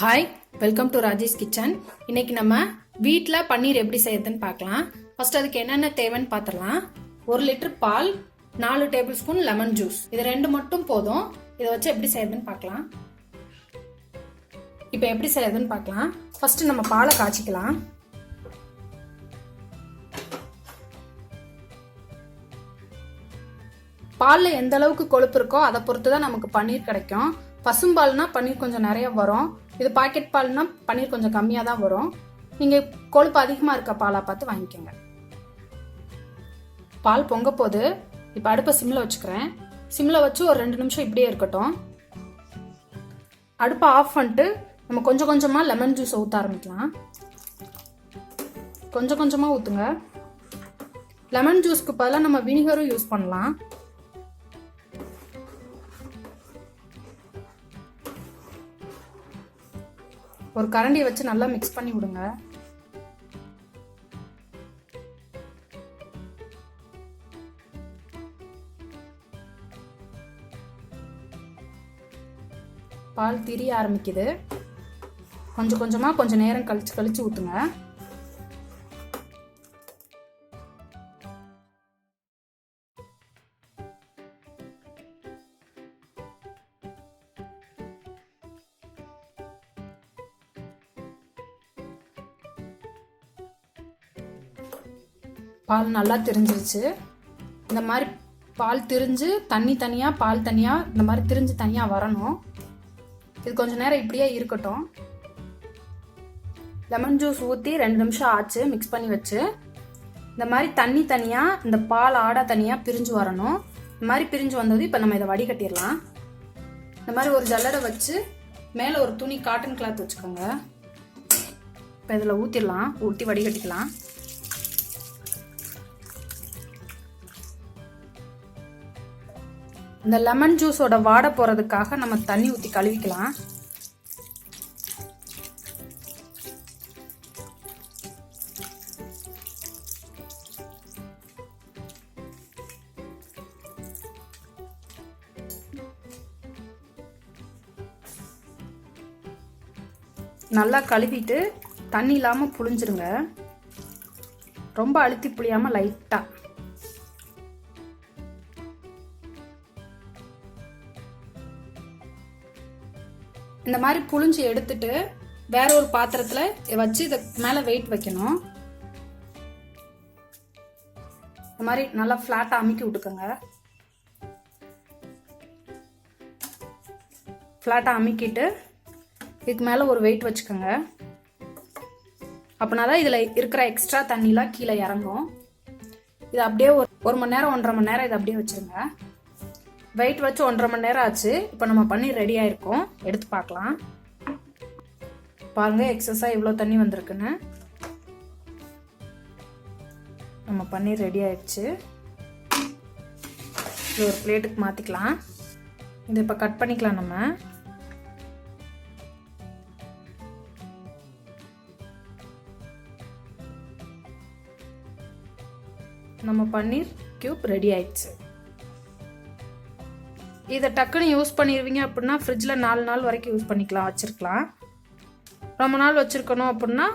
Hi welcome to Rajesh kitchen இன்னைக்கு நம்ம வீட்டில் பன்னீர் எப்படி செய்யறதுன்னு பார்க்கலாம். ஃபர்ஸ்ட் அதுக்கு என்னென்ன தேவைன்னு பார்த்துடலாம். ஒரு லிட்டர் பால் நாலு டேபிள் ஸ்பூன் லெமன் ஜூஸ் இது ரெண்டு மட்டும் போதும். இதை வச்சு எப்படி செய்யறதுன்னு பார்க்கலாம். இப்போ எப்படி செய்யறதுன்னு பார்க்கலாம். ஃபர்ஸ்ட் நம்ம பாலை காய்ச்சிக்கலாம். பாலில் எந்த அளவுக்கு கொழுப்பு இருக்கோ அதை பொறுத்து தான் நமக்கு பன்னீர் கிடைக்கும். பசும்பால்னா பன்னீர் கொஞ்சம் நிறைய வரும். இது பாக்கெட் பால்னா பன்னீர் கொஞ்சம் கம்மியாக தான் வரும். நீங்கள் கொழுப்பு அதிகமாக இருக்க பாலாக பார்த்து வாங்கிக்கோங்க. பால் பொங்க போது இப்போ அடுப்பை சிம்மில் வச்சுக்கிறேன். சிம்மில் வச்சு ஒரு ரெண்டு நிமிஷம் இப்படியே இருக்கட்டும். அடுப்பை ஆஃப் பண்ணிட்டு நம்ம கொஞ்சம் கொஞ்சமாக லெமன் ஜூஸ் ஊற்ற ஆரம்பிக்கலாம். கொஞ்சம் கொஞ்சமாக ஊற்றுங்க லெமன் ஜூஸ்க்கு பதிலாக நம்ம வினிகரும் யூஸ் பண்ணலாம். ஒரு கரண்டியை வச்சு நல்லா மிக்ஸ் பண்ணி விடுங்க. பால் திரிய ஆரம்பிக்குது. கொஞ்சம் கொஞ்சமாக கொஞ்சம் நேரம் கழிச்சு கழிச்சு ஊற்றுங்க பால் நல்லா தெரிஞ்சிருச்சு. இந்த மாதிரி பால் திரிஞ்சு தண்ணி தனியாக பால் தனியாக இந்த மாதிரி திரிஞ்சு தனியாக வரணும். இது கொஞ்சம் நேரம் இப்படியே இருக்கட்டும். லெமன் ஜூஸ் ஊற்றி ரெண்டு நிமிஷம் ஆச்சு மிக்ஸ் பண்ணி வச்சு. இந்த மாதிரி தண்ணி தனியாக இந்த பால் ஆடை தனியாக பிரிஞ்சு வரணும். இந்த மாதிரி பிரிஞ்சு வந்தது இப்போ நம்ம இதை வடிகட்டிடலாம். இந்த மாதிரி ஒரு ஜல்லடை வச்சு மேலே ஒரு துணி காட்டன் கிளாத் வச்சுக்கோங்க. இப்போ இதில் ஊற்றிடலாம் ஊற்றி வடிகட்டிக்கலாம். இந்த லெமன் ஜூஸோட வாடை போகிறதுக்காக நம்ம தண்ணி ஊற்றி கழுவிக்கலாம். நல்லா கழுவிட்டு தண்ணி இல்லாமல் புழிஞ்சிருங்க. ரொம்ப அழுத்தி புளியாமல் லைட்டாக இந்த மாதிரி புழிஞ்சு எடுத்துட்டு வேற ஒரு பாத்திரத்துல வச்சு இதை மேலே வெயிட் வைக்கணும். இந்த மாதிரி நல்லா ஃப்ளாட்டாக அமுக்கி விட்டுக்கோங்க. ஃப்ளாட்டாக அமுக்கிட்டு இதுக்கு மேலே ஒரு வெயிட் வச்சுக்கோங்க. அப்படின்னா தான் இதில் இருக்கிற எக்ஸ்ட்ரா தண்ணிலாம் கீழே இறங்கும். இது அப்படியே ஒரு ஒரு மணி நேரம் ஒன்றரை மணி நேரம் இதை அப்படியே வச்சுருங்க. வெயிட் வச்சு ஒன்றரை மணி நேரம் ஆச்சு. இப்போ நம்ம பன்னீர் ரெடி ஆயிருக்கோம். எடுத்து பார்க்கலாம். பாருங்க எக்ஸஸாக இவ்வளோ தண்ணி வந்திருக்குன்னு. நம்ம பன்னீர் ரெடி ஆயிடுச்சு. இது ஒரு பிளேட்டுக்கு மாற்றிக்கலாம் இது இப்போ கட் பண்ணிக்கலாம் நம்ம. நம்ம பன்னீர் கியூப் ரெடி ஆயிடுச்சு. இதை டக்குன்னு யூஸ் பண்ணிடுவீங்க அப்படின்னா ஃப்ரிட்ஜில் நாலு நாள் வரைக்கும் யூஸ் பண்ணிக்கலாம் வச்சுருக்கலாம். ரொம்ப நாள் வச்சுருக்கணும் அப்படின்னா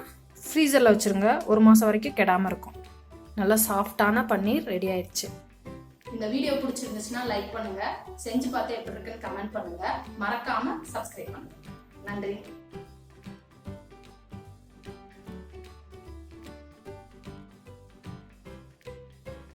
ஃப்ரீசரில் வச்சுருங்க. ஒரு மாதம் வரைக்கும் கெடாமல் இருக்கும். நல்லா சாஃப்டான பன்னீர் ரெடி ஆயிடுச்சு. இந்த வீடியோ பிடிச்சிருந்துச்சுன்னா லைக் பண்ணுங்கள் செஞ்சு பார்த்து எப்படி இருக்குன்னு கமெண்ட் பண்ணுங்கள் மறக்காமல் சப்ஸ்கிரைப் பண்ணுங்கள் நன்றி.